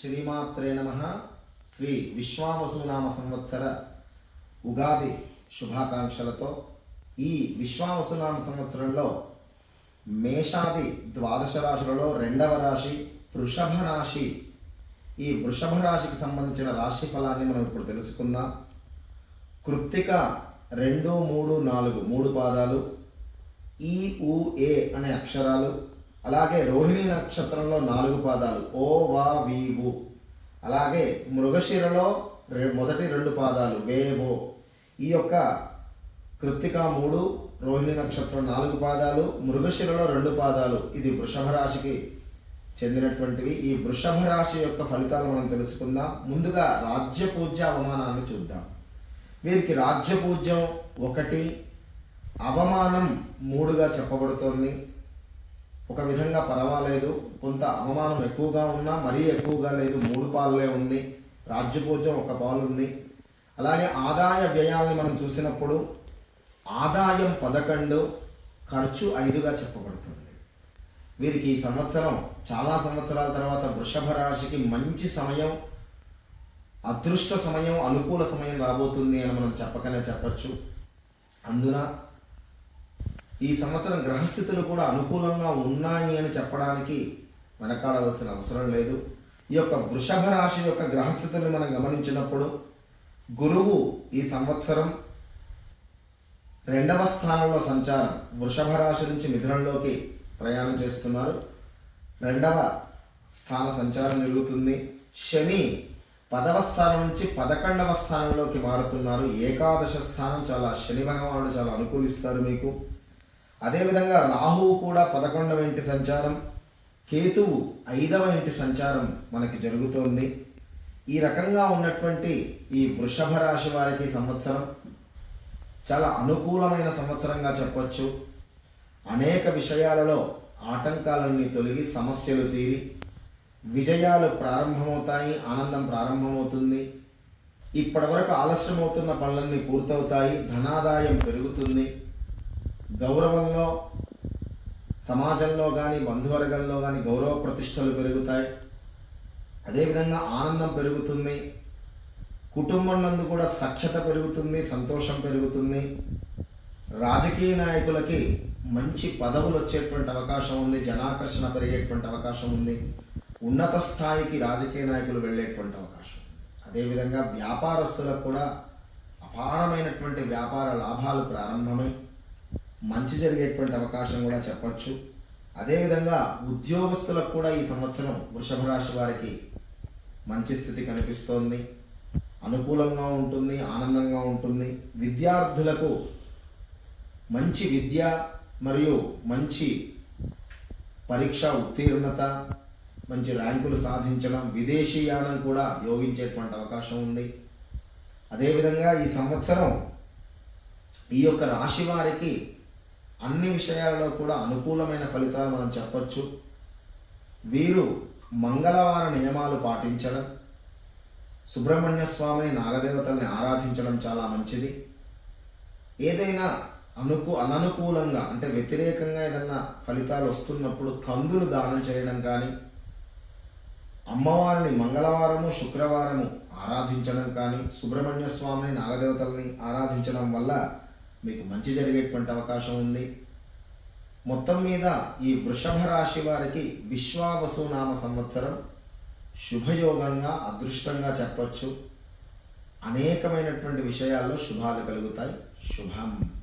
శ్రీమాత్రే నమ. శ్రీ విశ్వావసునామ సంవత్సర ఉగాది శుభాకాంక్షలతో ఈ విశ్వావసునామ సంవత్సరంలో మేషాది ద్వాదశ రాశులలో రెండవ రాశి వృషభ రాశి. ఈ వృషభ రాశికి సంబంధించిన రాశి ఫలాన్ని మనం ఇప్పుడు తెలుసుకుందాం. కృత్తిక రెండు మూడు నాలుగు మూడు పాదాలు ఈ ఉ ఏ అనే అక్షరాలు అలాగే రోహిణి నక్షత్రంలో నాలుగు పాదాలు ఓ వా వి ఉ అలాగే మృగశిరలో రె- మొదటి రెండు పాదాలు వే ఓ ఈ యొక్క కృత్తిక మూడు రోహిణి నక్షత్రం నాలుగు పాదాలు మృగశిరలో రెండు పాదాలు. ఇది వృషభ రాశికి చెందినటువంటివి. ఈ వృషభ రాశి యొక్క ఫలితాలు మనం తెలుసుకుందాం. ముందుగా రాజ్య పూజ్య అవమానాన్ని చూద్దాం. వీరికి రాజ్య పూజ్యం ఒకటి అవమానం మూడుగా చెప్పబడుతోంది. ఒక విధంగా పర్వాలేదు. కొంత అవమానం ఎక్కువగా ఉన్నా మరీ ఎక్కువగా లేదు. మూడు పాలలే ఉంది. రాజ్యపూజ్యం ఒక పాలు ఉంది. అలాగే ఆదాయ వ్యయాల్ని మనం చూసినప్పుడు ఆదాయం పదకొండు ఖర్చు ఐదుగా చెప్పబడుతుంది. వీరికి ఈ సంవత్సరం చాలా సంవత్సరాల తర్వాత వృషభ రాశికి మంచి సమయం అదృష్ట సమయం అనుకూల సమయం రాబోతుంది అని మనం చెప్పకనే చెప్పచ్చు. అందున ఈ సంవత్సరం గ్రహస్థితులు కూడా అనుకూలంగా ఉన్నాయి అని చెప్పడానికి వెనకాడవలసిన అవసరం లేదు. ఈ యొక్క వృషభ రాశి యొక్క గ్రహస్థితులను మనం గమనించినప్పుడు గురువు ఈ సంవత్సరం రెండవ స్థానంలో సంచారం వృషభ రాశి నుంచి మిథునంలోకి ప్రయాణం చేస్తున్నారు. రెండవ స్థాన సంచారం జరుగుతుంది. శని పదవ స్థానం నుంచి పదకొండవ స్థానంలోకి మారుతున్నారు. ఏకాదశ స్థానం చాలా శని భగవానుడు చాలా అనుకూలిస్తారు మీకు. అదేవిధంగా రాహువు కూడా పదకొండవ ఇంటి సంచారం కేతువు ఐదవ ఇంటి సంచారం మనకి జరుగుతోంది. ఈ రకంగా ఉన్నటువంటి ఈ వృషభ రాశి వారికి సంవత్సరం చాలా అనుకూలమైన సంవత్సరంగా చెప్పచ్చు. అనేక విషయాలలో ఆటంకాలన్నీ తొలగి సమస్యలు తీరి విజయాలు ప్రారంభమవుతాయి ఆనందం ప్రారంభమవుతుంది. ఇప్పటివరకు ఆలస్యమవుతున్న పనులన్నీ పూర్తవుతాయి ధనాదాయం పెరుగుతుంది. గౌరవంలో సమాజంలో కానీ బంధువర్గంలో కానీ గౌరవ ప్రతిష్టలు పెరుగుతాయి. అదేవిధంగా ఆనందం పెరుగుతుంది. కుటుంబం నందు కూడా సఖ్యత పెరుగుతుంది సంతోషం పెరుగుతుంది. రాజకీయ నాయకులకి మంచి పదవులు వచ్చేటువంటి అవకాశం ఉంది జనాకర్షణ పెరిగేటువంటి అవకాశం ఉంది. ఉన్నత స్థాయికి రాజకీయ నాయకులు వెళ్ళేటువంటి అవకాశం అదేవిధంగా వ్యాపారస్తులకు కూడా అపారమైనటువంటి వ్యాపార లాభాలు ప్రారంభమై మంచి జరిగేటువంటి అవకాశం కూడా చెప్పచ్చు. అదేవిధంగా ఉద్యోగస్తులకు కూడా ఈ సంవత్సరం వృషభ రాశి వారికి మంచి స్థితి కనిపిస్తోంది. అనుకూలంగా ఉంటుంది ఆనందంగా ఉంటుంది. విద్యార్థులకు మంచి విద్య మరియు మంచి పరీక్ష ఉత్తీర్ణత మంచి ర్యాంకులు సాధించడం విదేశీయానం కూడా యోగించేటువంటి అవకాశం ఉంది. అదేవిధంగా ఈ సంవత్సరం ఈ యొక్క రాశి వారికి అన్ని విషయాలలో కూడా అనుకూలమైన ఫలితాలు మనం చెప్పచ్చు. వీరు మంగళవార నియమాలు పాటించడం సుబ్రహ్మణ్య స్వామిని నాగదేవతల్ని ఆరాధించడం చాలా మంచిది. ఏదైనా అనుకు అననుకూలంగా అంటే వ్యతిరేకంగా ఏదన్నా ఫలితాలు వస్తున్నప్పుడు కందులు దానం చేయడం కానీ అమ్మవారిని మంగళవారము శుక్రవారము ఆరాధించడం కానీ సుబ్రహ్మణ్య స్వామిని నాగదేవతల్ని ఆరాధించడం వల్ల మీకు మంచి జరిగేటువంటి అవకాశం ఉంది. మొత్తం మీద ఈ వృషభ రాశి వారికి విశ్వావసునామ సంవత్సరం శుభయోగంగా అదృష్టంగా చెప్పచ్చు. అనేకమైనటువంటి విషయాల్లో శుభాలు కలుగుతాయి. శుభం.